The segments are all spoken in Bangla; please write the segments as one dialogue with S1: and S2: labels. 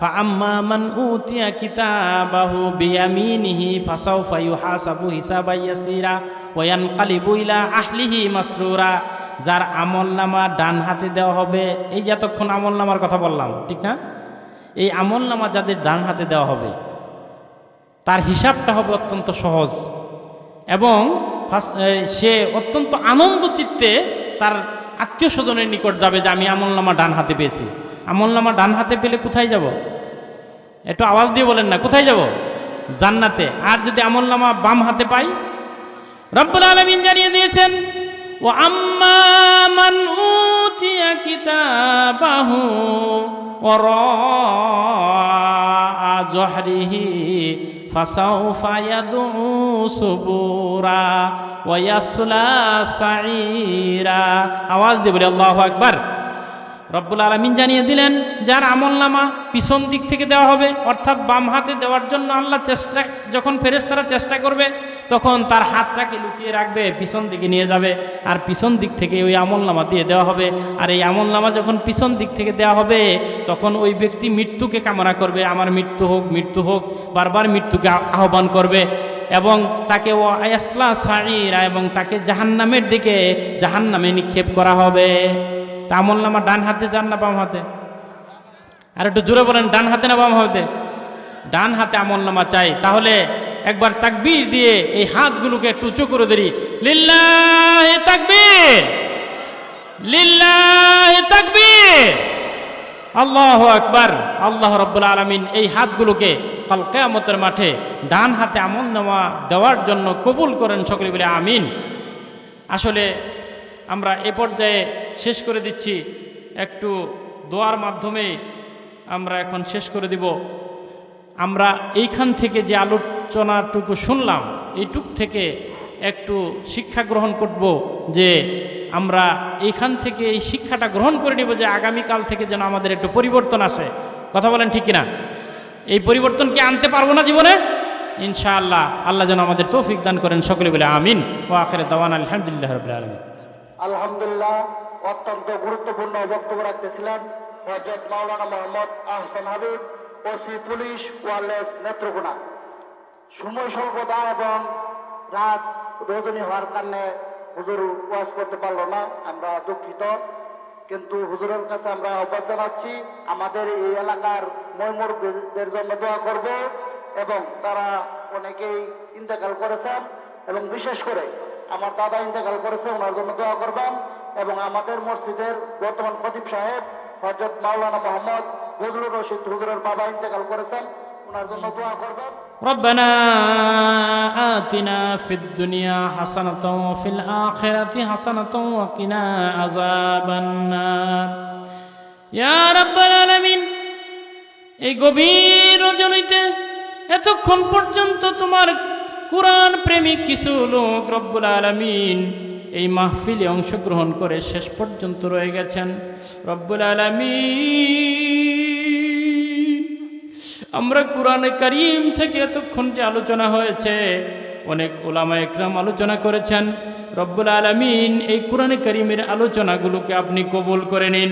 S1: فأما من أوتي كتابه بيمينه فسوف يحاسب حسابا يسيرا وينقلب إلى أهله مسرورا যার আমল নামা ডান হাতে দেওয়া হবে এই যে এতক্ষণ আমল নামার কথা বললাম ঠিক না এই আমল নামা যাদের ডান হাতে দেওয়া হবে তার হিসাবটা হবে অত্যন্ত সহজ এবং ফাস- এ, সে অত্যন্ত আনন্দ চিত্তে তার আত্মীয় স্বজনের নিকট যাবে যে আমি আমল নামা ডান হাতে পেয়েছি আমল নামা ডান হাতে পেলে কোথায় যাব? একটু আওয়াজ দিয়ে বলেন না, কোথায় যাব? জান্নাতে। আর যদি আমল নামা বাম হাতে পাই, রব্বুল আলমিন জানিয়ে দিয়েছেন ও আম্মা মান উতিয়া জহরিহি আওয়াজ দিয়ে বলি, আল্লাহু আকবার। রব্বুল আলমিন জানিয়ে দিলেন, যার আমল নামা পিছন দিক থেকে দেওয়া হবে, অর্থাৎ বাম হাতে দেওয়ার জন্য আল্লাহ চেষ্টা, যখন ফেরেশতারা চেষ্টা করবে, তখন তার হাতটাকে লুকিয়ে রাখবে, পিছন দিকে নিয়ে যাবে, আর পিছন দিক থেকে ওই আমল নামা দিয়ে দেওয়া হবে। আর এই আমল নামা যখন পিছন দিক থেকে দেওয়া হবে, তখন ওই ব্যক্তি মৃত্যুকে কামনা করবে, আমার মৃত্যু হোক মৃত্যু হোক, বারবার মৃত্যুকে আহ্বান করবে। এবং তাকে ও আয়াসলা সাইরা এবং তাকে জাহান্নামের দিকে, জাহান্নামে নিক্ষেপ করা হবে। তা আমল নামা ডান হাতে চান না বাম হাতে? আর একটু জোরে বলেন, ডান হাতে না বাম হাতে? ডান হাতে আমল নামা চাই। তাহলে একবার তাকবীর দিয়ে এই হাতগুলোকে একটু উঁচু করে দিই লিল্লাহ তাকবীর! লিল্লাহ তাকবীর! আল্লাহ আকবার! আল্লাহ রব্বুল আলমিন এই হাতগুলোকে কাল কেয়ামতের মাঠে ডান হাতে আমল নামা দেওয়ার জন্য কবুল করেন সকলে বলে আমিন। আসলে আমরা এ পর্যায়ে শেষ করে দিচ্ছি। একটু দোয়ার মাধ্যমে আমরা এখন শেষ করে দিব। আমরা এইখান থেকে যে আলোচনাটুকু শুনলাম, এইটুক থেকে একটু শিক্ষা গ্রহণ করব যে আমরা এইখান থেকে এই শিক্ষাটা গ্রহণ করে নিব যে আগামীকাল থেকে যেন আমাদের একটু পরিবর্তন আসে। কথা বলেন ঠিক কিনা? এই পরিবর্তন কি আনতে পারব না জীবনে? ইনশাআল্লাহ, আল্লাহ যেন আমাদের তৌফিক দান করেন সকলে বলে আমিন। ও আখের দাওয়ান আলহামদুলিল্লাহ রবিল আলমিন।
S2: আলহামদুলিল্লাহ, অত্যন্ত গুরুত্বপূর্ণ বক্তব্য রাখতেছিলেন Hazrat Maulana Mohammad Ahsan Habib, OC police, wireless Netrokona. সময় স্বল্পতা এবং রাত রজনী হওয়ার কারণে হুজুর ওয়াজ করতে পারল না, আমরা দুঃখিত। কিন্তু হুজুরের কাছে আমরা আহ্বান জানাচ্ছি, আমাদের এই এলাকার ময়মুরদের জন্য দোয়া করব এবং তারা অনেকেই ইন্তেকাল করেছেন এবং বিশেষ করে আমার দাদা ইন্তেকাল করেছে ওনার জন্য দোয়া করবেন এবং আমাদের মসজিদের বর্তমান খতিব সাহেব হজরত মাওলানা মোহাম্মদ ফজলুর রশিদ হুজুরের বাবা ইন্তেকাল করেছেন ওনার জন্য দোয়া করবেন
S1: ربنا آتنا في الدنيا حسنة وفي الآخرة حسنة وقنا عذاب النار يا رب العالمين এই গভীর রজনীতে এতক্ষণ পর্যন্ত তোমার কোরআন প্রেমিক কিছু লোক রব্বুল আলমিন এই মাহফিলে অংশগ্রহণ করে শেষ পর্যন্ত রয়ে গেছেন। রব্বুল আলমিন, আমরা কোরআনে করিম থেকে এতক্ষণ যে আলোচনা হয়েছে, অনেক ওলামা একরাম আলোচনা করেছেন। রব্বুল আলমিন এই কোরআনে করিমের আলোচনাগুলোকে আপনি কবুল করে নিন।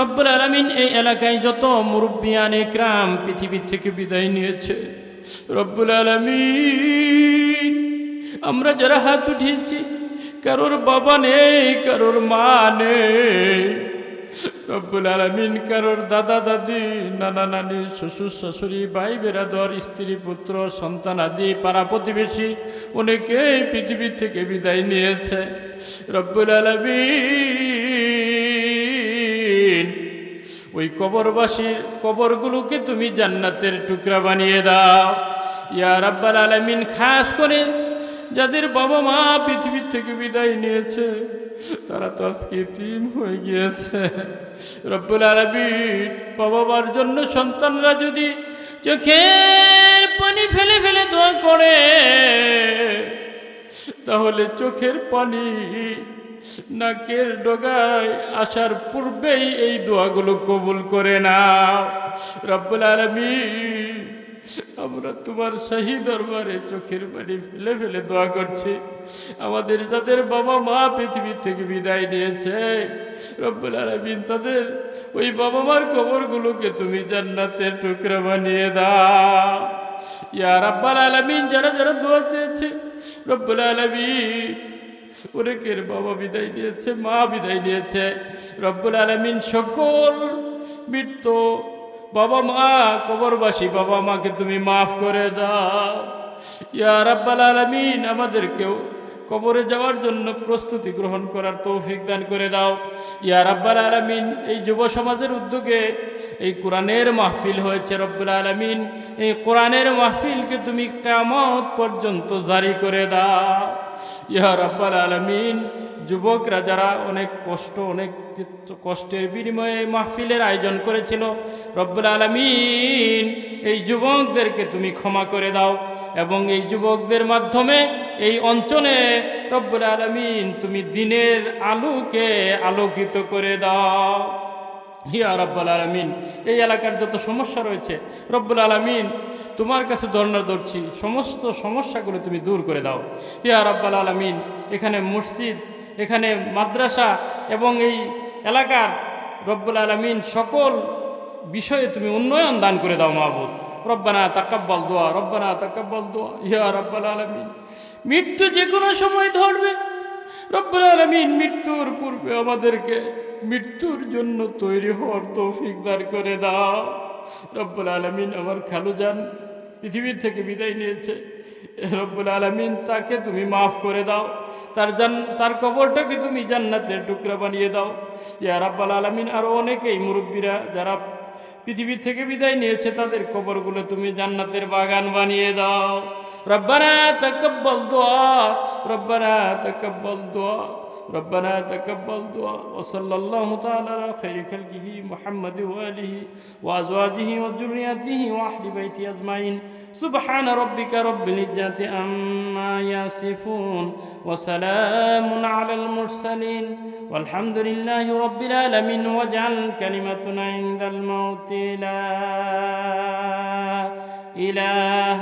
S1: রব্বুল আলমিন এই এলাকায় যত মুরব্বিয়ান একরাম পৃথিবীর থেকে বিদায় নিয়েছে। রব্বুল আলমিন, আমরা যারা হাত উঠিয়েছি, কারোর বাবা নেই, কারোর মা নেই। রব্বুল আলমিন, কারোর দাদা, দাদি, নানা, নানি, শ্বশুর, শাশুড়ি, ভাই, বেরাদর, স্ত্রী, পুত্র, সন্তান আদি, পাড়া প্রতিবেশী, অনেকেই পৃথিবী থেকে বিদায় নিয়েছে। রব্বুল আলমিন ওই কবরবাসীর কবরগুলোকে তুমি জান্নাতের টুকরা বানিয়ে দাও। ইয়া রাব্বাল আলামিন, খাস করে যাদের বাবা মা পৃথিবীর থেকে বিদায় নিয়েছে, তারা তো আজকে তিম হয়ে গিয়েছে। রব্বুল আলামিন বাবা জন্য সন্তানরা যদি চোখের পানি ফেলে ফেলে দোয়া করে, তাহলে চোখের পানি নাকের ডগায় আসার পূর্বেই এই দোয়াগুলো কবুল করে নাও। রব্বুল আলামিন, আমরা তোমার শাহী দরবারে চোখের পানি ফেলে ফেলে দোয়া করছি। আমাদের যাদের বাবা মা পৃথিবী থেকে বিদায় নিয়েছে, রব্বুল আলামিন তাদের ওই বাবা মার কবরগুলোকে তুমি জান্নাতের টুকরা বানিয়ে দাও। ইয়া রাব্বাল আলামিন, যারা যারা দোয়া চেয়েছে, রব্বুল আলামিন অনেকের বাবা বিদায় নিয়েছে, মা বিদায় নিয়েছে। রব্বুল আলমিন সকল মৃত্যু বাবা মা, কবরবাসী বাবা মাকে তুমি মাফ করে দাও। ইয়া রব্বাল আলমিন আমাদেরকেও কবরে যাওয়ার জন্য প্রস্তুতি গ্রহণ করার তৌফিক দান করে দাও। ইয়া রাব্বাল আলমিন, এই যুব সমাজের উদ্যোগে এই কোরআনের মাহফিল হয়েছে রব্বুল আলমিন। এই কোরআনের মাহফিলকে তুমি কেমত পর্যন্ত জারি করে দাও। ইয়া রাব্বাল আলামিন যুবকরা যারা অনেক কষ্ট, অনেক কষ্টের বিনিময়ে মাহফিলের আয়োজন করেছিল, রব্বুল আলামিন, এই যুবকদেরকে তুমি ক্ষমা করে দাও এবং এই যুবকদের মাধ্যমে এই অঞ্চলে রব্বুল আলামিন তুমি দিনের আলোকে আলোকিত করে দাও। হিয়া রব্বুল আলমিন, এই এলাকার যত সমস্যা রয়েছে, রব্বুল আলমিন, তোমার কাছে ধর্ণা ধরছি, সমস্ত সমস্যাগুলো তুমি দূর করে দাও। হিয়া রব্বুল আলমিন, এখানে মসজিদ এখানে মাদ্রাসা এবং এই এলাকার রব্বুল আলমিন সকল বিষয়ে তুমি উন্নয়ন দান করে দাও মাহবুদ রব্বানা তাকাব্বাল দোয়া, রব্বানা তাকাব্বাল দোয়া, ইয়া রব্বাল আলমিন। মৃত্যু যে কোনো সময় ধরবে। রব্বুল আলমিন মৃত্যুর পূর্বে আমাদেরকে মৃত্যুর জন্য তৈরি হওয়ার তৌফিক করে দাও। রব্বুল আলমিন আমার খালুজান পৃথিবীর থেকে বিদায় নিয়েছে। রব্বুল আলমিন, তাকে তুমি মাফ করে দাও। তার জান, তার কবরটাকে তুমি জান্নাতের টুকরা বানিয়ে দাও। ইয়া রব্বাল আলমিন আরও অনেকেই মুরব্বীরা যারা পৃথিবী থেকে বিদায় নিয়েছে, তাদের কবরগুলো তুমি জান্নাতের বাগান বানিয়ে দাও। রব্বানা তাকব্বল দোয়া, রব্বানা তাকব্বল দোয়া। ربنا تقبل دعاء وصلى الله تعالى على خير خلقه محمد وآله وأزواجه وذرياته وأهل بيته أجمعين سبحان ربك رب العزة عما يصفون وسلام على المرسلين والحمد لله رب العالمين واجعل كلمتنا عند الموت لا إله